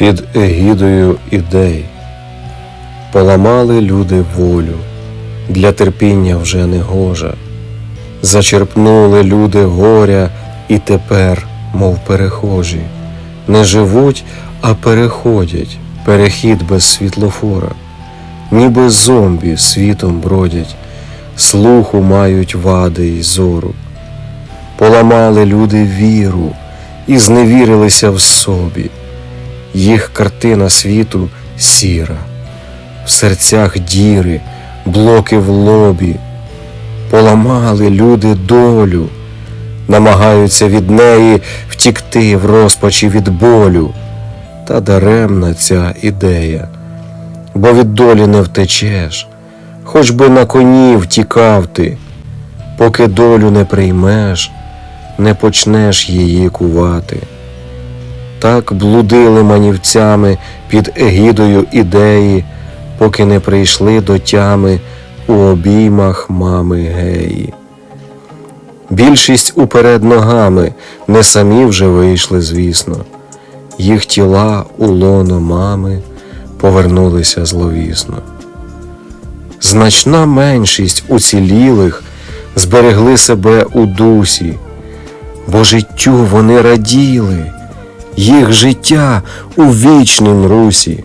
під егідою ідей. Поламали люди волю, для терпіння вже не гожа. Зачерпнули люди горя і тепер, мов перехожі, не живуть, а переходять, перехід без світлофора, ніби зомбі світом бродять, слуху мають вади й зору. Поламали люди віру і зневірилися в собі. Їх картина світу сіра, в серцях діри, блоки в лобі. Поламали люди долю, намагаються від неї втікти в розпачі від болю. Та даремна ця ідея, бо від долі не втечеш, хоч би на коні втікав ти, поки долю не приймеш, не почнеш її кувати. Так блудили манівцями під егідою ідеї, поки не прийшли до тями у обіймах мами геї. Більшість уперед ногами не самі вже вийшли, звісно, їх тіла у лоно мами повернулися зловісно. Значна меншість уцілілих зберегли себе у дусі, бо життю вони раділи, їх життя у вічнім русі.